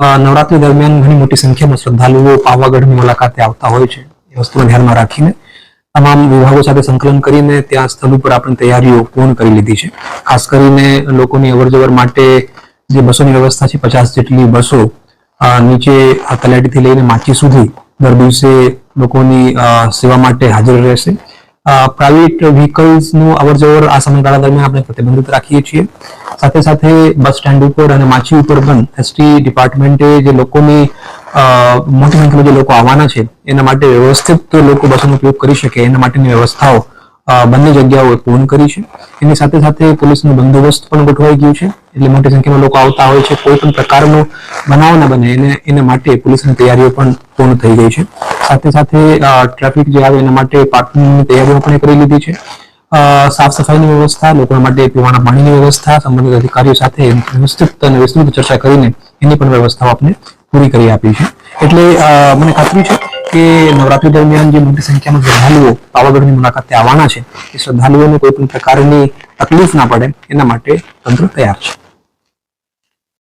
નવરાત્રી દરમિયાન ઘણી મોટી સંખ્યામાં શ્રદ્ધાળુઓ પાવાગઢની મુલાકાતે આવતા હોય છે. એ વસ્તુને ધ્યાનમાં રાખીને તમામ વિભાગો સાથે સંકલન કરીને ત્યાં સ્થળ ઉપર આપણે તૈયારીઓ પૂર્ણ કરી લીધી છે. ખાસ કરીને લોકોની અવરજવર માટે જે બસોની વ્યવસ્થા છે, પચાસ જેટલી બસો નીચે તલાટીથી લઈને માચી સુધી દર દિવસે લોકોની સેવા માટે હાજર રહેશે. પ્રાઇવેટ વ્હીકલ્સનું અવરજવર આ સમયગાળા દરમિયાન આપણે પ્રતિબંધિત રાખીએ છીએ. સાથે સાથે બસ સ્ટેન્ડ ઉપર અને માછી ઉપર પણ એસટી ડિપાર્ટમેન્ટે જે લોકોની મોટી સંખ્યામાં જે લોકો આવવાના છે, એના માટે વ્યવસ્થિત લોકો બસોનો ઉપયોગ કરી શકે. એના માટેની વ્યવસ્થાઓ બંને જગ્યાઓએ પૂર્ણ કરી છે. એની સાથે સાથે પોલીસનો બંદોબસ્ત પણ ગોઠવાઈ ગયું છે. એટલે મોટી સંખ્યામાં લોકો આવતા હોય છે. કોઈ પણ પ્રકારનો બનાવ ન બને. એને, એના માટે પોલીસની તૈયારીઓ પણ પૂર્ણ થઈ ગઈ છે. સાથે સાથે ટ્રાફિક જે આવે એના માટે પાર્કિંગની તૈયારીઓ પણ કરી લીધી છે. સાફ સફાઈની વ્યવસ્થા લોકો માટે પીવાના પાણીની વ્યવસ્થા, સંબંધિત અધિકારીઓ સાથે વિસ્તૃત અને વિસ્તૃત ચર્ચા કરીને એની પણ વ્યવસ્થાઓ આપણે પૂરી કરી આપી છે. એટલે મને ખાતરી છે કે નવરાત્રી દરમિયાન જે મોટી સંખ્યામાં શ્રદ્ધાળુઓ પાવાગઢની મુલાકાતે આવવાના છે, એ શ્રદ્ધાળુઓને કોઈ પણ પ્રકારની તકલીફ ના પડે, એના માટે તંત્ર તૈયાર છે.